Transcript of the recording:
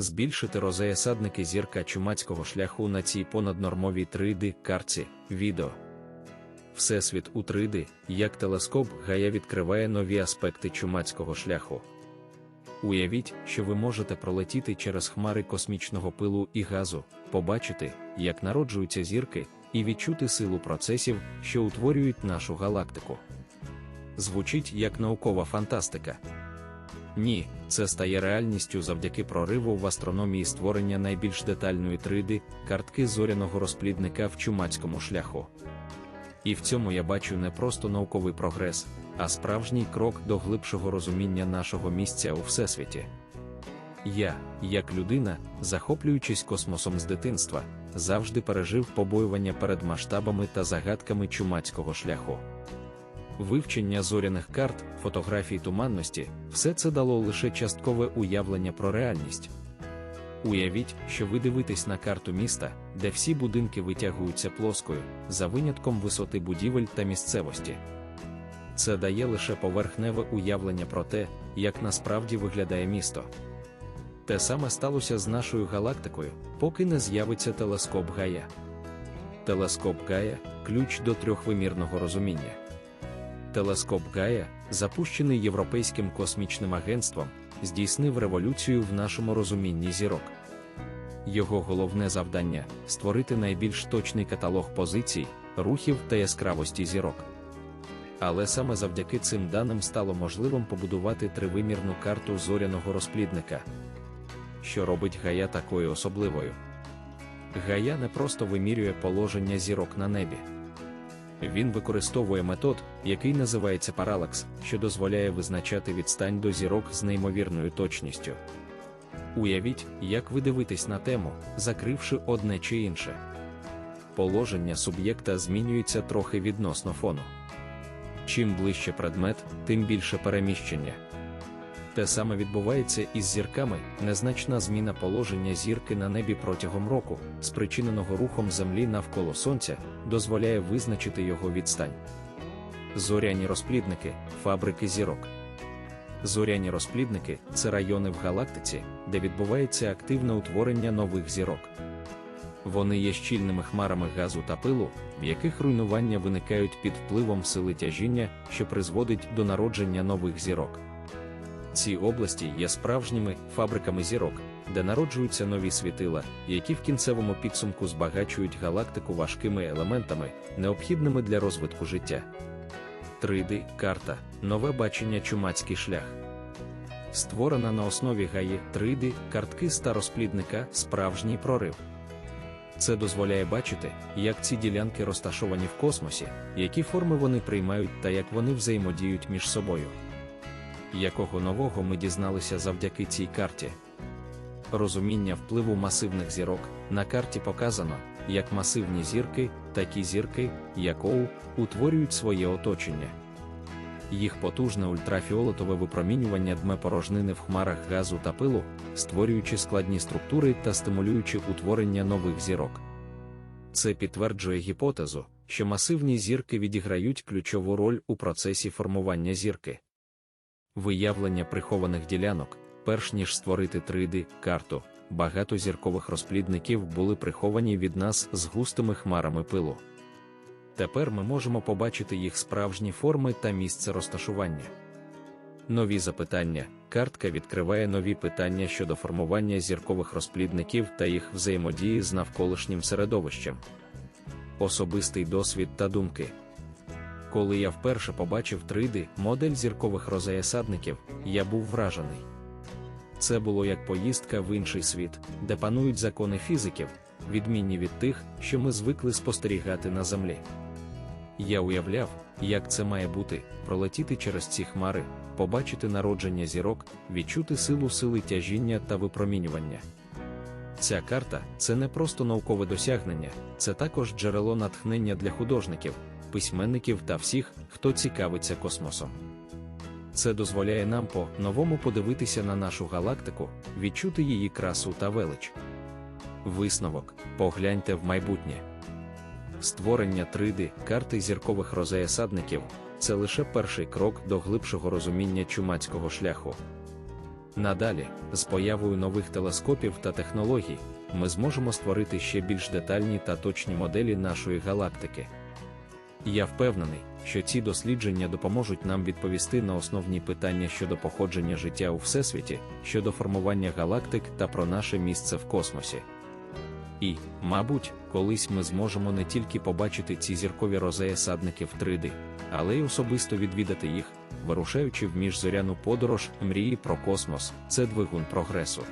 збільшити розеясадники зірка чумацького шляху на цій понаднормовій 3D карці відео. Всесвіт у 3D, як телескоп Гая відкриває нові аспекти чумацького шляху. Уявіть, що ви можете пролетіти через хмари космічного пилу і газу, побачити, як народжуються зірки, і відчути силу процесів, що утворюють нашу галактику. Звучить як наукова фантастика. Ні, це стає реальністю завдяки прориву в астрономії створення найбільш детальної 3D картки зоряного розплідника в чумацькому шляху. І в цьому я бачу не просто науковий прогрес, а справжній крок до глибшого розуміння нашого місця у всесвіті. Я, як людина, захоплюючись космосом з дитинства, завжди пережив побоювання перед масштабами та загадками чумацького шляху. Вивчення зоряних карт, фотографій туманності, все це дало лише часткове уявлення про реальність. Уявіть, що ви дивитесь на карту міста, де всі будинки витягуються плоскою, за винятком висоти будівель та місцевості. Це дає лише поверхневе уявлення про те, як насправді виглядає місто. Те саме сталося з нашою галактикою, поки не з'явиться телескоп Гая. Телескоп Гая ключ до трьохвимірного розуміння. Телескоп Гая, запущений Європейським космічним агентством, здійснив революцію в нашому розумінні зірок. Його головне завдання створити найбільш точний каталог позицій, рухів та яскравості зірок. Але саме завдяки цим даним стало можливим побудувати тривимірну карту зоряного розплідника. Що робить Гая такою особливою? Гая не просто вимірює положення зірок на небі. Він використовує метод, який називається паралакс, що дозволяє визначати відстань до зірок з неймовірною точністю. Уявіть, як ви дивитесь на тему, закривши одне чи інше. Положення суб'єкта змінюється трохи відносно фону. Чим ближче предмет, тим більше переміщення. Те саме відбувається із зірками, незначна зміна положення зірки на небі протягом року, спричиненого рухом Землі навколо Сонця, дозволяє визначити його відстань. Зоряні розплідники фабрики зірок. Зоряні розплідники це райони в галактиці, де відбувається активне утворення нових зірок. Вони є щільними хмарами газу та пилу, в яких руйнування виникають під впливом сили тяжіння, що призводить до народження нових зірок. Ці області є справжніми фабриками зірок, де народжуються нові світила, які в кінцевому підсумку збагачують галактику важкими елементами, необхідними для розвитку життя. 3D карта нове бачення чумацький шлях. Створена на основі гаї 3D картки старосплідника справжній прорив. Це дозволяє бачити, як ці ділянки розташовані в космосі, які форми вони приймають та як вони взаємодіють між собою. Якого нового ми дізналися завдяки цій карті? Розуміння впливу масивних зірок на карті показано, як масивні зірки, такі зірки, як ОУ, утворюють своє оточення. Їх потужне ультрафіолетове випромінювання дме порожнини в хмарах газу та пилу, створюючи складні структури та стимулюючи утворення нових зірок. Це підтверджує гіпотезу, що масивні зірки відіграють ключову роль у процесі формування зірки. Виявлення прихованих ділянок, перш ніж створити 3D карту, багато зіркових розплідників були приховані від нас з густими хмарами пилу. Тепер ми можемо побачити їх справжні форми та місце розташування. Нові запитання. Картка відкриває нові питання щодо формування зіркових розплідників та їх взаємодії з навколишнім середовищем. Особистий досвід та думки. Коли я вперше побачив 3D модель зіркових розеясадників, я був вражений. Це було як поїздка в інший світ, де панують закони фізиків, відмінні від тих, що ми звикли спостерігати на землі. Я уявляв, як це має бути, пролетіти через ці хмари, побачити народження зірок, відчути силу сили тяжіння та випромінювання. Ця карта це не просто наукове досягнення, це також джерело натхнення для художників, письменників та всіх, хто цікавиться космосом. Це дозволяє нам по-новому подивитися на нашу галактику, відчути її красу та велич. Висновок погляньте в майбутнє. Створення 3D карти зіркових розеясадників це лише перший крок до глибшого розуміння чумацького шляху. Надалі, з появою нових телескопів та технологій, ми зможемо створити ще більш детальні та точні моделі нашої галактики. Я впевнений, що ці дослідження допоможуть нам відповісти на основні питання щодо походження життя у всесвіті, щодо формування галактик та про наше місце в космосі. І, мабуть, колись ми зможемо не тільки побачити ці зіркові розеї садників 3D, але й особисто відвідати їх, вирушаючи в міжзоряну подорож мрії про космос, це двигун прогресу.